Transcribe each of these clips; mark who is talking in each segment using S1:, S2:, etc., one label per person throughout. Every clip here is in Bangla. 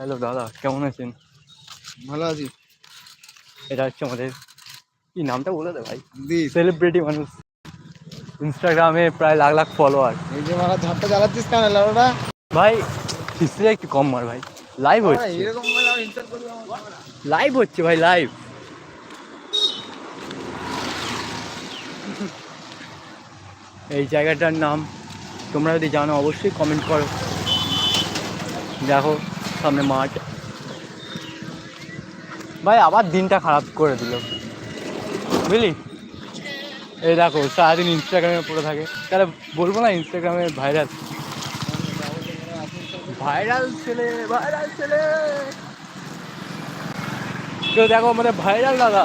S1: হ্যালো দাদা কেমন আছেন?
S2: ভালো আছি।
S1: এটা হচ্ছে আমাদের কি নামটা বলে দে ভাই? সেলিব্রিটি মানুষ। ইনস্টাগ্রামে প্রায় লাখ লাখ ফলোয়ার
S2: এই যে মারা ঝাপটা চালাচ্ছিস কেন লাউডা?
S1: ভাই হিস্ট্রি একটু কম মার ভাই। লাইভ হচ্ছে।
S2: এরকম
S1: লাইভ হচ্ছে ভাই লাইভ এই জায়গাটার নাম তোমরা যদি জানো অবশ্যই কমেন্ট করো। দেখো। সামনে মাঠ। ভাই, আবার দিনটা খারাপ করে দিল। বুঝলি? এই দেখো, সারাদিন ইনস্টাগ্রামে পড়ে থাকে। তাহলে বলব না ইনস্টাগ্রামে ভাইরাল ভাইরাল ছেলে ভাইরাল ছেলে। কেউ দেখো মানে ভাইরাল দাদা।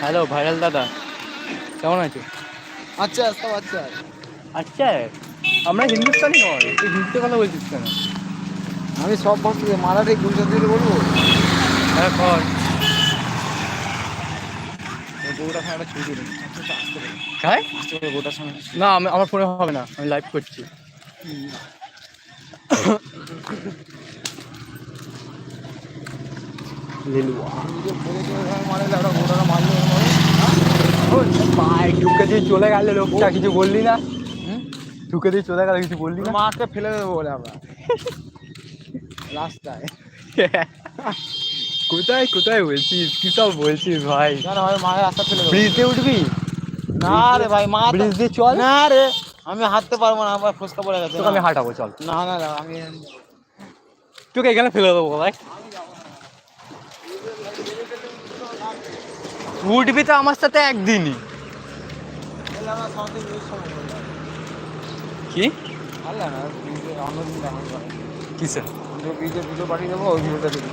S1: হ্যালো ভাইরাল দাদা। কেমন আছো?
S2: আচ্ছা সব আচ্ছা।
S1: আচ্ছা আমরা হিন্দুস্তানি নয় তুই হিন্দিতে কথা বলছিস কেন?
S2: আমি সব বলছি মারাঠি গুজরাট বলব?
S1: হ্যাঁ কর। খায়
S2: বউটার সঙ্গে
S1: না আমি আমার ফোনে হবে না আমি লাইভ করছি। দিয়ে চলে গেল লোকটা কিছু বললি না। ঢুকে দিয়ে চলে গেল কিছু বললি না?
S2: মাকে ফেলে দেবো বলে আমরা। রাস্তায়।
S1: কোথায় কোথায় বলছিস? কি সব বলছিস ভাই?
S2: ভাই মায়ের রাস্তা ফেলে দেবো।
S1: ব্রিজে উঠবি?
S2: না রে ভাই মা
S1: ব্রিজ দিয়ে চল।
S2: না রে আমি হাঁটতে পারব না আমার ফুসকা পড়ে গেছে।
S1: আমি হাঁটাবো চল।
S2: না না না আমি
S1: তোকে এখানে ফেলে দেবো ভাই। উঠবি তো আমার সাথে একদিনই। কি?
S2: আল্লাহ না অন্যদিন দেখা
S1: কিসে?
S2: ভিডিও ভিডিও পাঠিয়ে দেবো ওই ভিডিওটা দিবো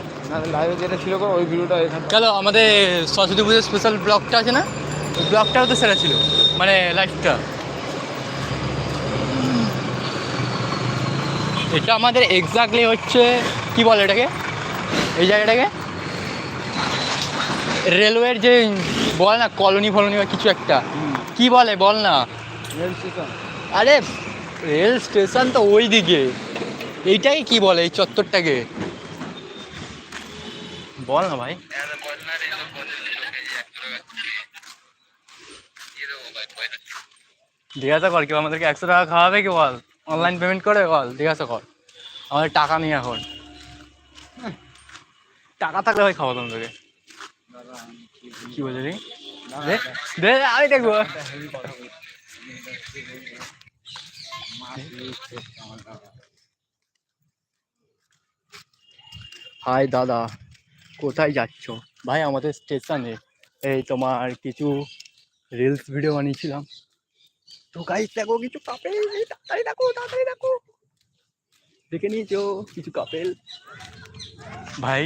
S2: লাইভে যেটা ছিল ওই ভিডিওটা এখানে।
S1: চলো আমাদের সরস্বতী পুজোর স্পেশাল ব্লগটা আছে না? ওই ব্লগটাও তো সেরা ছিল মানে লাইভটা এটা আমাদের এক্স্যাক্টলি হচ্ছে কি বলে এটাকে? এই জায়গাটাকে? রেলওয়ের যে বল না কলোনি ফলোনি বা কিছু একটা। কি বলে বল না। আরে রেল স্টেশন তো ওই দিকে এইটাকে কি বলে, এই চত্বরটাকে? বল না ভাই। জিজ্ঞাসা কর, কেউ আমাদেরকে একশো টাকা খাওয়াবে কি বল? অনলাইন পেমেন্ট করে? বল, জিজ্ঞাসা কর। আমাদের টাকা নেই এখন। টাকা থাকলে ভাই খাওয়াতাম তোকে কি দে, আমি দেখব। হাই দাদা কোথায় যাচ্ছ? ভাই আমাদের স্টেশনে এই তোমার কিছু রিলস ভিডিও বানিয়েছিলাম। তো গাইস দেখো কিছু কাপেল তাড়াতাড়ি দেখো তাড়াতাড়ি দেখো। দেখে নিয়েছো কিছু কাপেল ভাই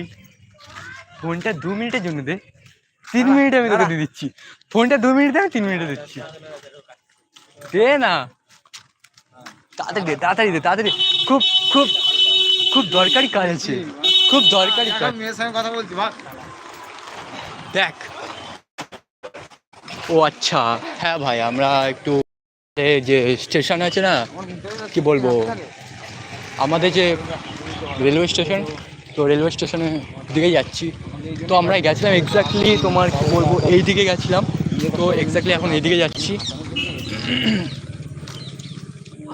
S1: ফোনটা দু মিনিটের জন্য দে। তিন মিনিট আমি তোকে দিয়ে দিচ্ছি। ফোনটা দু মিনিট আমি তিন মিনিটে দিচ্ছি। দে না। তাড়াতাড়ি দে তাড়াতাড়ি দে তাড়াতাড়ি। খুব খুব খুব দরকারি কাজ আছে। খুব দরকারি কাজ।
S2: মেয়ের সঙ্গে কথা বলছি ভাগ।
S1: দেখ। ও আচ্ছা। হ্যাঁ ভাই আমরা একটু যে স্টেশন আছে না কি বলব? আমাদের যে রেলওয়ে স্টেশন তো রেলওয়ে স্টেশনের দিকে যাচ্ছি। তো আমরা গেছিলাম এক্স্যাক্টলি তোমার কি বলব এই দিকে গেছিলাম। তো এক্স্যাক্টলি এখন এইদিকে যাচ্ছি।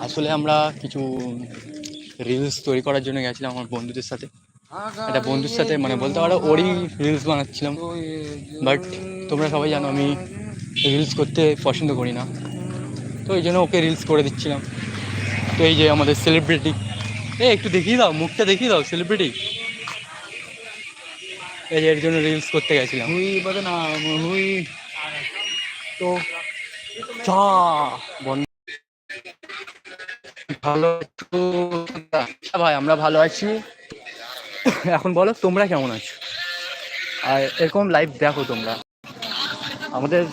S1: আসলে আমরা কিছু রিলস তৈরি করার জন্য গেছিলাম আমার বন্ধুদের সাথে। একটা বন্ধুর সাথে মানে বলতে পারো ওরই রিলস বানাচ্ছিলাম। বাট তোমরা সবাই জানো আমি রিলস করতে পছন্দ করি না। তো এই জন্য ওকে রিলস করে দিচ্ছিলাম। তো এই যে আমাদের সেলিব্রিটি এ একটু দেখিয়ে দাও, মুখটা দেখিয়ে দাও সেলিব্রিটি এই যে এর জন্য রিলস করতে গেছিলাম।
S2: হুই না, হুই।
S1: তো চা বন্ধ ভালো আছো? হ্যাঁ ভাই আমরা ভালো আছি। এখন বলো তোমরা কেমন আছো? আর এরকম লাইভ দেখো তোমরা। আমাদের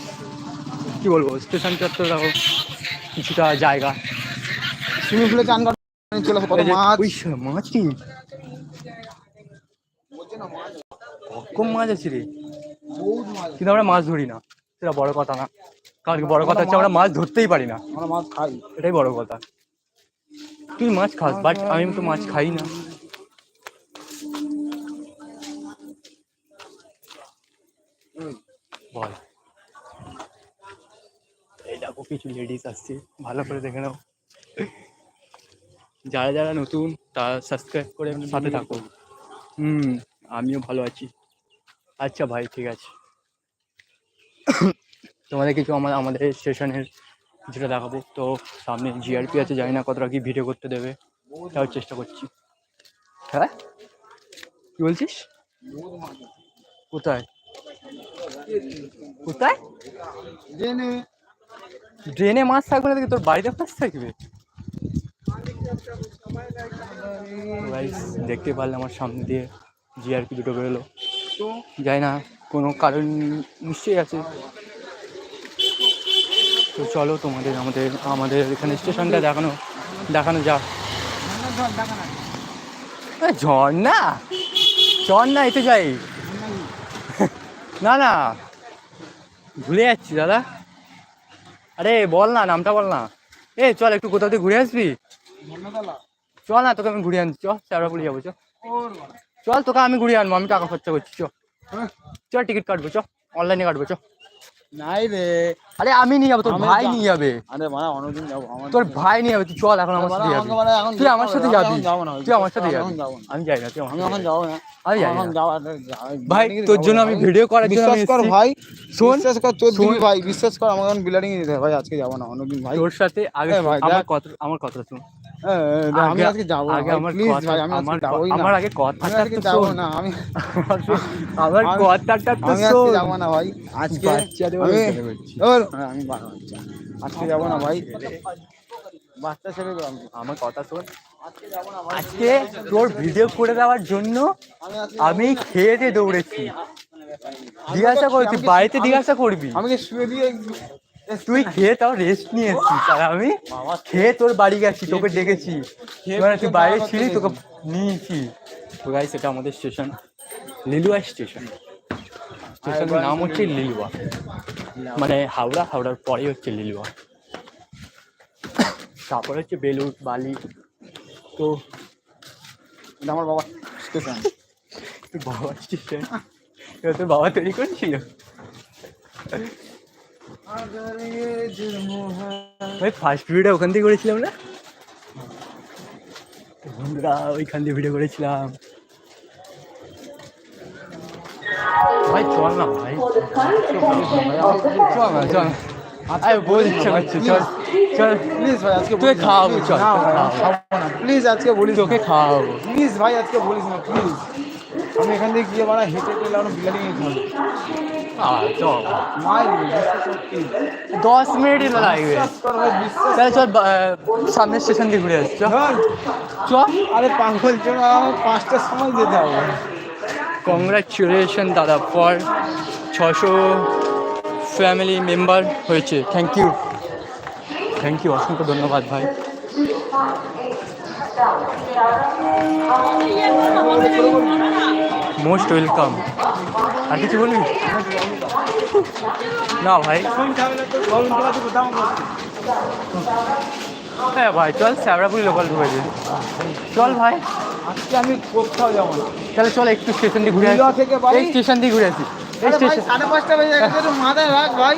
S1: কি বলব স্টেশন চত্বর দেখো কিছুটা জায়গা।
S2: সুইমিং পুলে চান চলে আসো, কত মাছ?
S1: ওই মাছ কি? কম মাছ আছে রে?
S2: মাছ
S1: কিন্তু আমরা মাছ ধরি না সেটা বড় কথা না। কারণ বড় কথা হচ্ছে আমরা মাছ ধরতেই পারি না।
S2: আমরা মাছ খাই।
S1: এটাই বড় কথা। তুই মাছ খাস বাট আমি তো মাছ খাই না। বল। এই দেখো কিছু লেডিস আসছে, ভালো করে দেখে নাও। যারা যারা নতুন, তারা সাবস্ক্রাইব করে সাথে থাকো। হুম, আমিও ভালো আছি। আচ্ছা ভাই, ঠিক আছে। তোমাদের কিছু আমার আমাদের স্টেশনের যেটা দেখাবো। তো সামনে জিআরপি আছে জানি না কতটা কি ভিডিও করতে দেবে তাও চেষ্টা করছি। হ্যাঁ? কি বলছিস? কোথায়? কোথায়? ড্রেনে ড্রেনে মাছ থাকবে না দেখি তোর বাড়িতে মাছ থাকবে? দেখতে পারলে আমার সামনে দিয়ে জিআরপি দুটো বেরোলো।
S2: তো?
S1: যাই না কোনো কারণ নিশ্চয়ই আছে। তো চলো তোমাদের আমাদের আমাদের এখানে স্টেশনটা দেখানো দেখানো যাক। ঝর্ণা? ঝর্ণা এতে যাই। না না। ভুলে যাচ্ছি দাদা। আরে বল না নামটা বল না। এ চল একটু কোথাও দিয়ে ঘুরে আসবি? চল না তোকে আমি ঘুরিয়ে আনছি চল শ্যাওড়াপুরি যাব চল চল তোকে আমি ঘুরিয়ে আনব আমি টাকা খরচা করছি চ। চল টিকিট কাটবো চ। অনলাইনে কাটবো চ।
S2: নাই রে।
S1: আরে আমি নিয়ে যাব তোর ভাই নিয়ে যাবে।
S2: আরে মানে অন্যদিন যাব আমার
S1: তোর ভাই নিয়ে যাবে তুই চল এখন আমার সাথে যাবি। তুই আমার সাথে যাবি। তুই আমার সাথে যাবি। আমি যাই না তুই আমার
S2: আমি এখন
S1: যাব।
S2: না।
S1: আমি যাই
S2: এখন
S1: না।
S2: যাওয়া
S1: ভাই, তোর জন্য আমি ভিডিও করার জন্য
S2: বিশ্বাস কর ভাই
S1: শোন,
S2: বিশ্বাস কর তোর। দিবি ভাই বিশ্বাস কর আমাকে এখন বিলারিং হবে ভাই আজকে যাব না অন্যদিন ভাই।
S1: তোর সাথে আগে আমার। কথা আমার কথা শুন।
S2: আমি আজকে যাব
S1: আগে আমার
S2: প্লিজ ভাই আমি
S1: আমার আগে কথাটা তো
S2: যাব না আমি
S1: আমার কথাটা তো
S2: আমি আজকে যাব না ভাই আজকে আমি হ্যাঁ, আমি বাচ্চা। আজকে যাব না ভাই বাচ্চা ছেলে
S1: আমার কথা শোন
S2: আজকে
S1: তোর ভিডিও করে দেওয়ার জন্য
S2: আমি
S1: খেয়ে দৌড়েছি জিজ্ঞাসা করছি বাড়িতে জিজ্ঞাসা করবি
S2: আমি কি শুয়ে দিয়ে
S1: তুই খেয়ে তাও রেস্ট নিয়ে এসছিস আর আমি খেয়ে তোর বাড়ি গেছি তোকে ডেকেছি। মানে তুই বাইরে ছিলি তোকে নিয়েছি। তো গাই সেটা আমাদের স্টেশন লিলুয়া স্টেশন স্টেশনের নাম হচ্ছে লিলুয়া। মানে হাওড়া হাওড়ার পরেই হচ্ছে লিলুয়া। তারপরে হচ্ছে বেলুর বালি। তো
S2: এটা আমার বাবা স্টেশন
S1: বাবা স্টেশন এবার তোর বাবা তৈরি করেছিল? ভাই ফার্স্ট ভিডিওটা ওখান থেকে করেছিলাম না বন্ধুরা ওইখান দিয়ে ভিডিও করেছিলাম ভাই চল না ভাই চল না চল আরে বল ইচ্ছা করছে চল চল
S2: প্লিজ ভাই আজকে
S1: তোকে খাওয়াবো, চল,
S2: প্লিজ আজকে বলিস
S1: তোকে খাওয়াবো
S2: প্লিজ ভাই আজকে বলিস না প্লিজ আমি এখান থেকে গিয়ে মানে হেঁটে বিশ্বাস কর, please।
S1: দশ মিনিট লাগবে। তাহলে চল সামনের স্টেশন দিয়ে ঘুরে আসছি চল।
S2: আরে পাগল চল পাঁচটার সময় যেতে হবে।
S1: কংগ্রাচুলেশন দাদা ফর ছশো ফ্যামিলি মেম্বার হয়েছে। থ্যাংক ইউ থ্যাংক ইউ অসংখ্য ধন্যবাদ ভাই। মোস্ট ওয়েলকাম আর কিছু বলবি? না ভাই। হ্যাঁ ভাই চল শ্যাবড়াপুরি লোকাল ঢুকেছে চল ভাই।
S2: আজকে আমি কোথাও যাব না।
S1: তাহলে চল একটু স্টেশন দিয়ে ঘুরে আসি? এই স্টেশন দিয়ে ঘুরে আসি। এই স্টেশন
S2: সাড়ে পাঁচটা বেজে গেছে একটু মাথায় রাখ ভাই।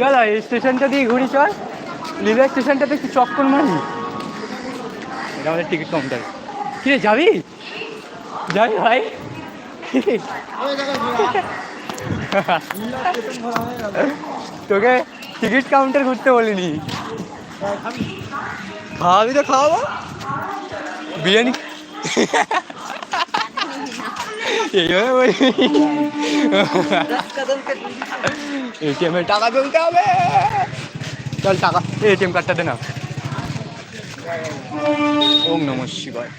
S1: চল এই স্টেশনটা দিয়ে ঘুরি চল। লিলুয়া স্টেশনটাতে একটু চক্কর মারি। এটা আমাদের টিকিট কাউন্টার কি রে যাবি? যাবি ভাই। তোকে টিকিট কাউন্টার ঘুরতে বলিনি। খাওয়াবি তো খাওয়াবো। বিরিয়ানি। এইভাবে বলি এটিএম টাকা তুলতে হবে। চল টাকা এটিএম কার্ডটা দে না। ওম নম শিবায়।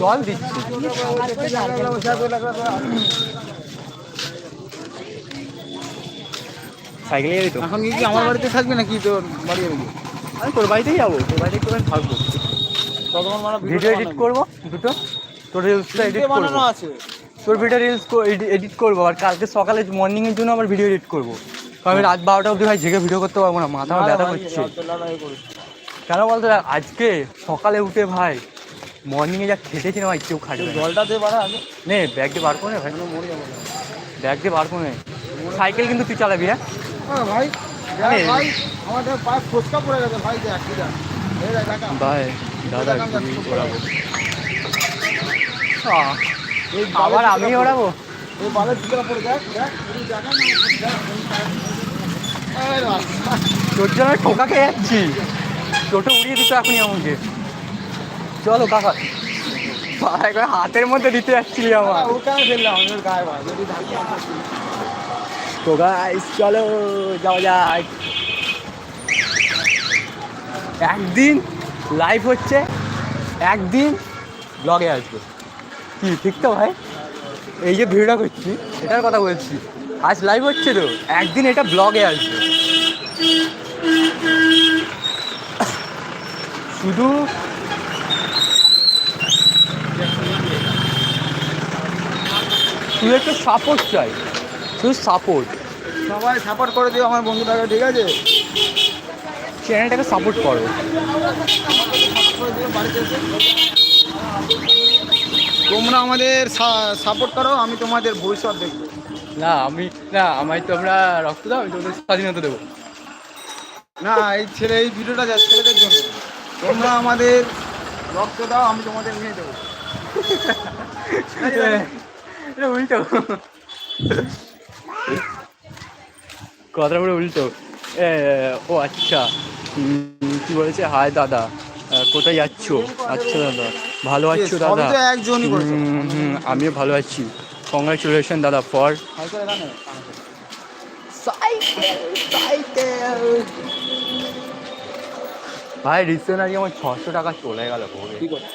S1: চল দিচ্ছি। সাইকেলে যাবি তো?
S2: এখন কি আমার বাড়িতে থাকবি নাকি তোর বাড়ি যাবি?
S1: আমি তোর বাড়িতেই যাব। তোর বাড়িতে একটু আমি থাকব
S2: মানে
S1: ভিডিও এডিট করব দুটো? তোর রিলসটা এডিট
S2: বানানো আছে।
S1: তোর ভিডিও রিলস এডিট করব। আর কালকে সকালে মর্নিংয়ের জন্য আবার ভিডিও এডিট করব। কারণ আমি রাত বারোটা অবধি ভাই জেগে ভিডিও করতে পারব না মাথা ব্যথা করছে। কেন বলতো আজকে সকালে উঠে ভাই মর্নিংয়ে যা খেটেছি না ভাই কেউ খাটবে না।
S2: জলটা দিয়ে বাড়া আগে।
S1: নে ব্যাগ দিয়ে বার করে ভাই। ব্যাগ দিয়ে বার করে সাইকেল কিন্তু তুই চালাবি হ্যাঁ?
S2: ভাই ভাই আমাদের পায়ে ফোসকা পড়ে গেছে। ভাই দেখ
S1: ভাই দাদা আবার আমি ওড়াবো?
S2: এই বালের পড়ে দেখ।
S1: তোর জন্য ঠোকা খেয়ে যাচ্ছি। টোটো উড়িয়ে দিত এখনই আমাকে। চলো কাকা। একবার হাতের মধ্যে দিতে যাচ্ছিলি আমার। তো গাইস চলো যাওয়া যাক। একদিন লাইভ হচ্ছে একদিন ব্লগে আসবে। কি ঠিক তো ভাই? এই যে ভিডিওটা করছি এটার কথা বলছি। আজ লাইভ হচ্ছে তো একদিন এটা ব্লগে আসবে। শুধু শুধু একটু সাপোর্ট চাই শুধু সাপোর্ট
S2: সবাই সাপোর্ট করে দিও আমার বন্ধুটাকে ঠিক আছে?
S1: চ্যানেলটাকে সাপোর্ট করো।
S2: বাড়িতে এসে। তোমরা আমাদের সাপোর্ট করো আমি তোমাদের ভবিষ্যৎ দেখব।
S1: না আমি না আমায় তোমরা রক্ত দাও আমি তোমাদের স্বাধীনতা দেবো।
S2: না এই ছেলে এই ভিডিওটা যা ছেলেদের জন্য। তোমরা আমাদের রক্ত দাও আমি তোমাদের নিয়ে দেবো।
S1: এটা উল্টো। পুরো উল্টো। ও আচ্ছা। কি বলেছে? হায় দাদা। কোথায় যাচ্ছ? আচ্ছা দাদা। ভালো আছো দাদা? আমিও ভালো আছি। কংগ্রাচুলেশন দাদা ফর ভাই রিসেন্ট আজকে আমার ছশো টাকা চলে গেল ভোরে
S2: কি করে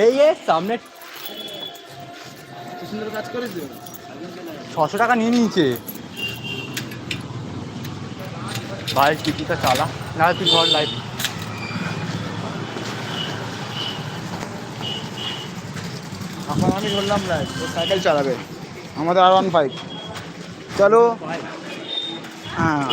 S1: এই এ সামনে
S2: সুন্দর কাজ করেছি
S1: ছশো টাকা নিয়ে নিয়েছে। ভাই টিকিটটা চালা। না তুই ঘর লাইভ
S2: এখন আমি ধরলাম না, ও সাইকেল চালাবে। আমাদের আর ওয়ান ফাইভ চলো। হ্যাঁ।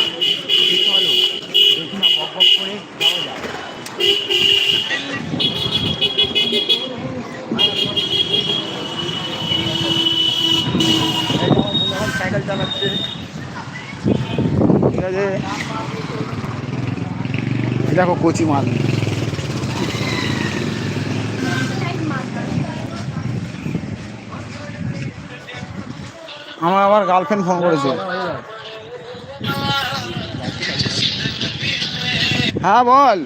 S2: সাইকেল চালাচ্ছে। ঠিক আছে। দেখো কচি মাল। আমার আমার গার্লফ্রেন্ড ফোন করেছে। হ্যাঁ বল।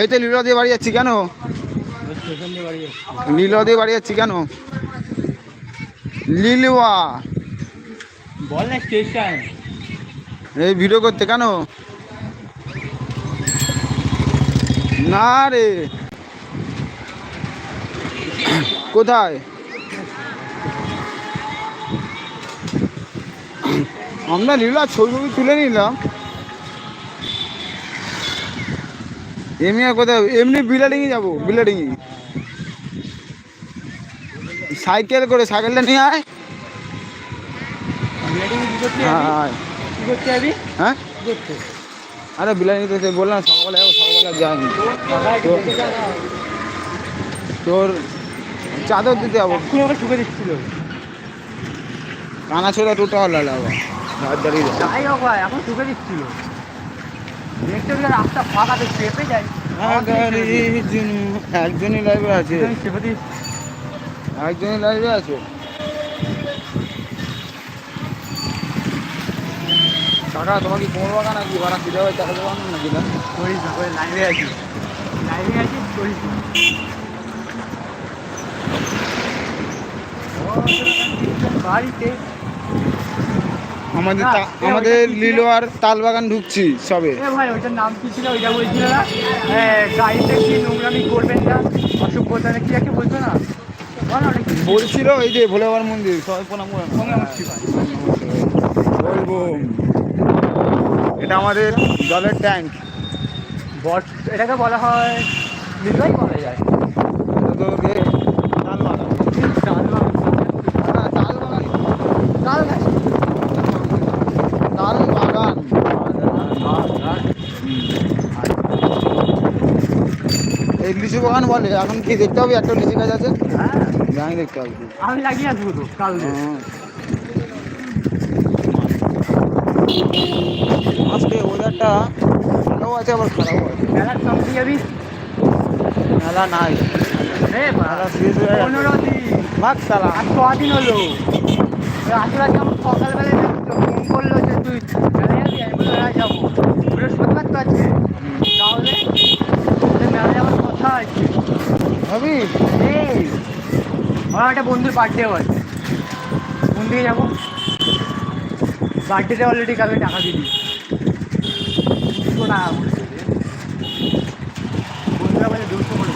S2: এই তো লীলা দিয়ে বাড়ি যাচ্ছি কেন। লীলা দিয়ে বাড়ি যাচ্ছি কেন? লিলুয়া।
S1: বল না স্টেশন।
S2: এই ভিডিও করতে কেন? না রে। কোথায়? আমরা লীলা ছবি ছবি তুলে নিলাম। এমনি আর কোথায়? এমনি বিলাডিংয়ে যাব বিলাডিংয়ে সাইকেল করে সাইকেলটা নিয়ে আয়। হ্যাঁ। হ্যাঁ? আরে বিলানি তো বললাম, সকালে সকালে যাইনি। তোর চাদর দিতে যাব।
S1: ঠুকে দিচ্ছিল।
S2: কানা ছোড়া টোটা হলো।
S1: যাই হোক ভাই এখন ঠুকে দিচ্ছিল। দেখতে গেলে রাস্তা ফাঁকা তো চেপে যাই
S2: একজনই লাইভে আছে।
S1: আমি চেপে দিই
S2: একজনই লাইভে আছে। কাকা তোমার কি কোমর বাগান নাকি? ভাড়া ফিরে হবে দেখা দেবো নাকি? না
S1: করিস না করে লাইভে আছি। লাইভে আছি করিস না বাড়িতে
S2: আমাদের তা- আমাদের
S1: ওইটা কি ছিল?
S2: লিলো আর তাল বাগান ঢুকছি সবে।
S1: ভাই নাম কি ছিল? ওইটা বলছিল না? গাড়িতে কি নোংরামি করবেন না অসভ্যতা না কি একটা বলছো না?
S2: বলছিল এই যে ভোলে মন্দির সবাই প্রণাম করে বলব। এটা আমাদের জলের ট্যাঙ্ক।
S1: বট এটাকে বলা হয় নির্বাই বলা যায়।
S2: তো গে- তাল বাগান। লিচু বাগান বলে এখন কি দেখতে হবে? একটা লিচু গাছ আছে?
S1: হ্যাঁ
S2: জানি দেখতে হবে।
S1: আমি লাগিয়ে আসব তো কাল।
S2: হ্যাঁ। আজকে ওয়েদারটা ভালো আছে আবার খারাপ আছে।
S1: মেলার সামনে যাবি?
S2: মেলা নাই। মেলা শেষ হয়ে
S1: পনেরো দিন।
S2: মাছ সালা
S1: আর কদিন হলো। আসলে সকালবেলায় ফোন করল যে তুই মেলা যাবি? আমি বললাম হ্যাঁ যাব। বৃহস্পতিবার তো আছে। যাওয়ার কথা
S2: ভাবি?
S1: এই আমার একটা বন্ধুর বার্থডে আছে কোন দিকে যাব? বার্থডেতে অলরেডি কালকে টাকা দিয়ে দিই দুশো টাকা বন্ধুরা বলে দুশো করে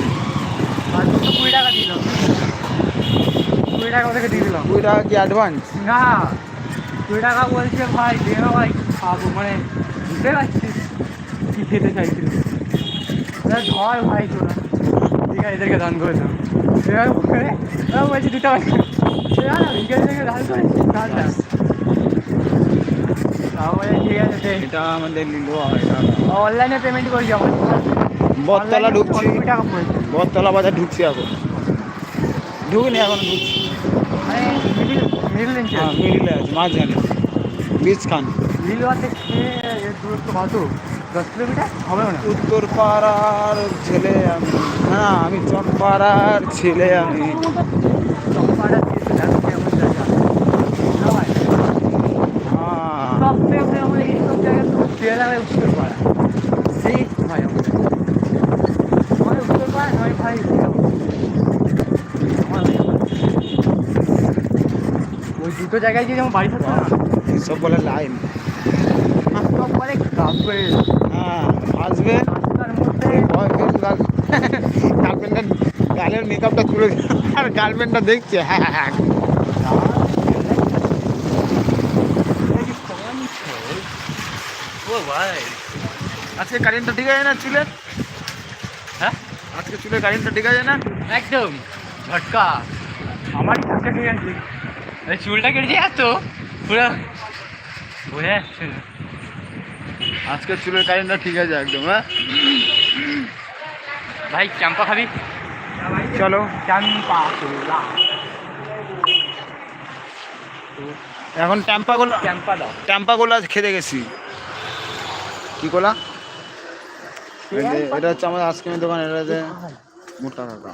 S1: আর দুশো কুড়ি টাকা দিল কুড়ি টাকা ওদেরকে দিয়ে দিলাম।
S2: কুড়ি টাকা কি অ্যাডভান্স
S1: না কুড়ি টাকা বলছে ভাই ভাই খাব। মানে বুঝতে পারছিস? কি খেতে চাইছিল ধর ভাই তোরা। এদেরকে দান করে দাও। এবার করে বলছি দুটো থেকে দান করে দান দাও। তাও বলে ঠিক আছে দে।
S2: এটা আমাদের নিল এটা
S1: অনলাইনে পেমেন্ট করেছি আমার
S2: বটতলা ঢুকছি। বটতলা বাজার ঢুকছি এখন। ঢুকিনি এখন ঢুকছি।
S1: মানে মিডিল ইঞ্চে
S2: হ্যাঁ আছে মাঝখানে। বীজ খান
S1: মিডিল থেকে দূরত্ব কত? দশ কিলোমিটার হবে না।
S2: উত্তর পাড়ার ছেলে আমি। না আমি চকপাড়ার ছেলে আমি। হ্যাঁ।
S1: সব ওই দুটো জায়গায় যদি আমার বাড়ি থাকতো না?
S2: এসব বলে লাইন।
S1: সব বলে করে
S2: হ্যাঁ আসবে। গার্লফ্রেন্ডের গালের মেকআপটা তুলে আর গার্লফ্রেন্ডটা দেখছে হ্যাঁ হ্যাঁ হ্যাঁ।
S1: ভাই
S2: আজকে কারেন্টটা ঠিক আছে না চুলের?
S1: হ্যাঁ?
S2: আজকে চুলের কারেন্টটা ঠিক আছে না?
S1: একদম। ঝটকা। ঝটকা ঠিক আছে। চুলটা কেটেছে এত পুরো বোঝা যাচ্ছে
S2: আজকে চুলের কারেন্টটা ঠিক আছে একদম হ্যাঁ?
S1: ভাই চাম্পা খাবি?
S2: চলো।
S1: চাম্পা
S2: এখন ট্যাম্পা গোলা
S1: চাম্পা দাও।
S2: ট্যাম্পা গোলা খেতে গেছি। কি গোলা? এটা হচ্ছে আমাদের আইসক্রিমের দোকান এটা যে মোটা কাকা।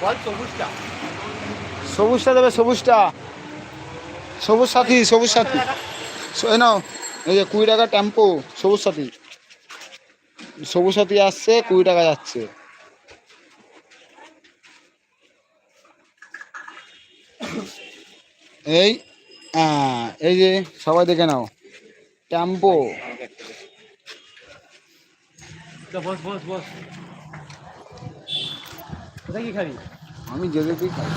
S1: বল সবুজটা।
S2: সবুজটা দেবে সবুজটা। সবুজ সাথী সবুজ সাথী। এই নাও এই যে কুড়ি টাকা টেম্পো সবুজ সাথী। সবুজ সাথী আসছে কুড়ি টাকা যাচ্ছে। এই এই যে সবাই দেখে নাও টেম্পো।
S1: বস বস বস। কোথায় কি খাবি?
S2: আমি যে দেখি খাই।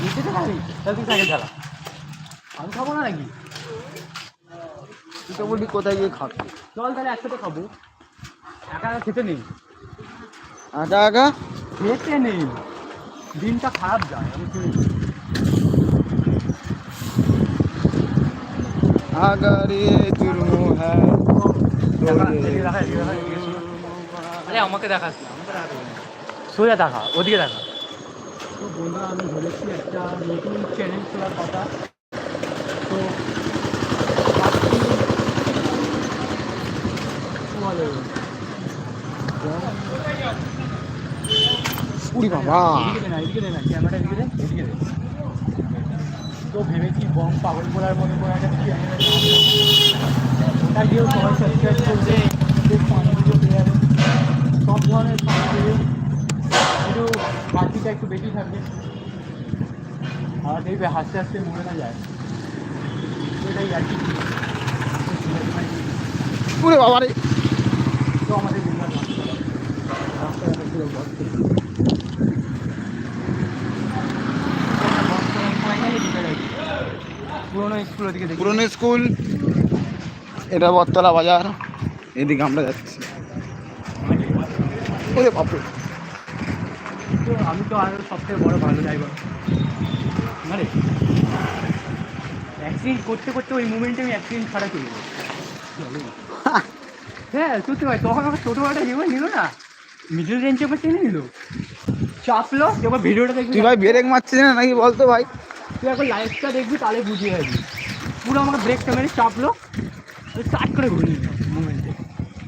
S1: নিচে খাবি? তাহলে তুই চালা আমি খাবো না নাকি
S2: তুই তো বলি কোথায় গিয়ে খাবি
S1: চল তাহলে একসাথে খাবো একা একা খেতে নেই
S2: একা একা
S1: খেতে নেই দিনটা খারাপ যায় আমি শুনেছি
S2: अगर ये जुर्म है तो ये
S1: আরে আমাকে দেখাস না, আমাকে দেখাতে হবে না। সোজা দেখা ওদিকে দেখা তো বন্ধুরা আমি ধরেছি একটা নতুন চ্যানেল খোলার কথা তো?
S2: উড়ি বাবা।
S1: তো ভেবেছি বম পাগল করার মতো করে একটা ওটা দিয়েও সবাই সাবস্ক্রাইব করবে। সব ধরনের একটু একটু বেশি থাকবে। আর দেখবে হাসতে হাসতে মরে না যায়। এটাই আর কি
S2: উড়ে বাবা রে।
S1: তো আমাদের পুরো। পুরোনো স্কুল। ওদিকে দেখি
S2: পুরনো স্কুল এটা বটতলা বাজার। এদিকে আমরা যাচ্ছি। ওরে বাপরে।
S1: তো আমি তো আর সবথেকে বড় ভালো ড্রাইভার মানে অ্যাক্সিডেন্ট করতে করতে ওই মুমেন্টে আমি অ্যাক্সিডেন্ট ছাড়া চলে যাব হ্যাঁ সত্যি ভাই তখন আমার ছোটো একটা জীবন নিল না। মিডল রেঞ্জে আবার টেনে নিল। চাপলো এবার ভিডিওটা দেখবি
S2: তুই ভাই ব্রেক মারছিস না নাকি বলতো ভাই?
S1: তুই একবার লাইভটা দেখবি তাহলে বুঝিয়ে যাবি। পুরো আমাকে ব্রেকটা মেরে চাপলো স্টার্ট করে ঘুরিয়ে দিল মুভমেন্টে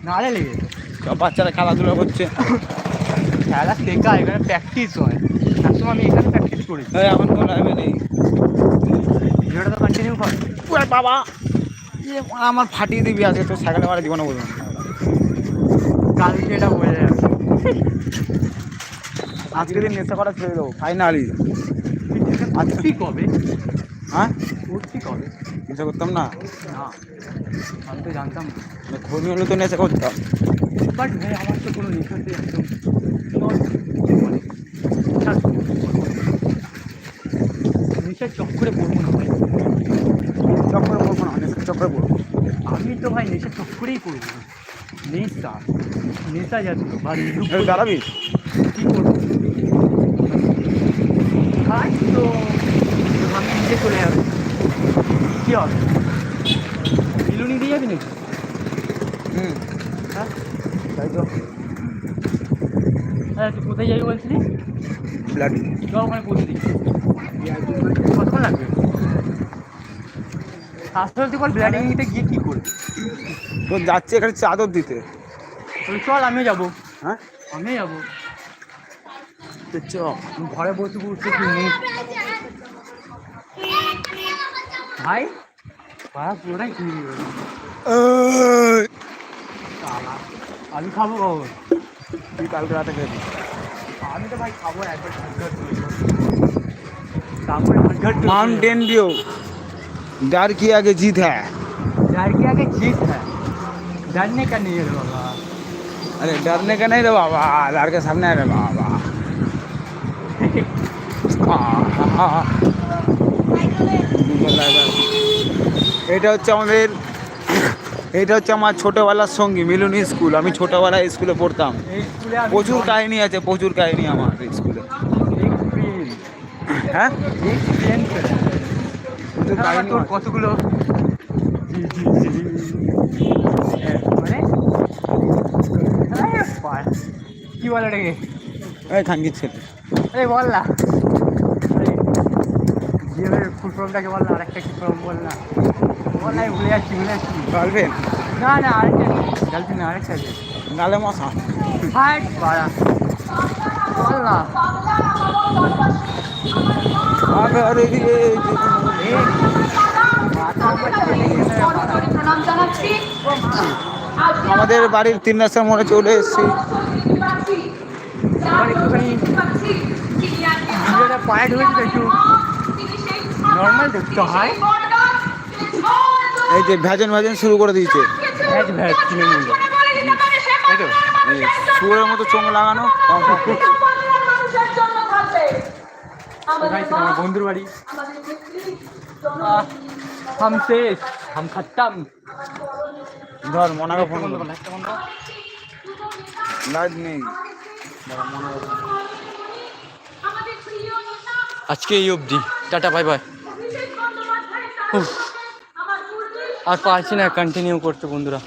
S1: নাহলে লেগে
S2: সব বাচ্চারা খেলাধুলা করছে।
S1: খেলা শেখা এখানে প্র্যাকটিস হয়। একসময় আমি এখানে প্র্যাকটিস করেছি।
S2: এখন কোনো লাইভে নেই।
S1: তো কন্টিনিউ কর।
S2: ওরে বাবা। বাবা, আমার ফাটিয়ে দিবি আজকে তোর সাইকেলে মারা জীবনে বলব।
S1: কালকে এটা বোঝা যাবে।
S2: আজকে দিন নেশা করা ছেড়ে দেবো ফাইনালি
S1: উঠছি কবে?
S2: হ্যাঁ?
S1: উঠছি কবে?
S2: নেশা করতাম না।
S1: আমি তো জানতাম না।
S2: মানে ঘুমিয়ে হলে তো নেশা করতাম।
S1: বাট ভাই আমার তো কোনো নেশাতে একদম। নেশার চক্করে পড়ব না ভাই
S2: চক্করে পড়ব না বলব।
S1: আমি তো ভাই নেশার চক্করেই পড়ব না। নেশা নেশা জাতীয় বা
S2: দাঁড়াবি?
S1: কি করব? খাই তো আমি নিজে চলে যাবে কি হবে? বিলুনি দিয়ে যাবি নাকি?
S2: হুম।
S1: হ্যাঁ?
S2: তাই তো।
S1: হ্যাঁ তুই কোথায় যাবি বলছিলি? ওখানে পৌঁছে লাগবে আসলে তুই বল ব্লাডিং নিতে গিয়ে কী করবি?
S2: তোর যাচ্ছে এখানে চাদর দিতে।
S1: তুই চল আমিও যাব।
S2: হ্যাঁ?
S1: আমিও যাব।
S2: তো চ।
S1: ঘরে বসে বসে নেই? ভাই পাড়া পুরোটাই কিনে আমি খাব খাব
S2: তুই কালকে রাতে খেয়েছিস?
S1: আমি তো ভাই খাব একবার ঝটঝট করে।
S2: डर की आगे जीत है
S1: डर के आगे जीत है डरने का नहीं है रे बाबा
S2: अरे डरने का नहीं रे बाबा डर के सामने है रे बाबा आहा। এটা হচ্ছে আমাদের এটা হচ্ছে আমার ছোটোবেলার সঙ্গী মিলনী স্কুল আমি ছোটোবেলায় স্কুলে পড়তাম
S1: এই স্কুলে আমি
S2: প্রচুর কাহিনী আছে প্রচুর কাহিনী আমার স্কুলে
S1: এক্সপিরিয়েন্স
S2: হ্যাঁ
S1: কতগুলো? মানে? কি বলে ওটাকে?
S2: এই খাঙ্গির ছেলে।
S1: আরে বল না। জিএমের ফুল ফর্মটাকে বল না আরেকটা কি ফর্ম বল না। বল না ভুলে যাচ্ছি ভুলে যাচ্ছি।
S2: গার্লফ্রেন্ড
S1: না না আরেকটা গার্লফ্রেন্ড না আরেকটা
S2: গালে মশা।
S1: হাট বাড়া। বল না।
S2: আমাদের বাড়ির তিন রাস্তার মোড়ে চলে এসেছি।
S1: তো একটু নর্মাল দেখতে হয়।
S2: এই যে ভ্যাজন ভ্যাজন শুরু করে দিয়েছে।
S1: ভ্যাজ
S2: শুয়োরের মতো চোখ লাগানো।
S1: কোথায় ছিল আমার বন্ধুর বাড়ি হাম শেষ হাম খাত্তাম
S2: ধর মনাকে ফোন
S1: বন্ধ
S2: কর
S1: কর, লাইটটা বন্ধ কর।
S2: লাইট নেই
S1: আজকে এই অবধি টাটা বাই বাই আর পারছি না কন্টিনিউ করতে বন্ধুরা।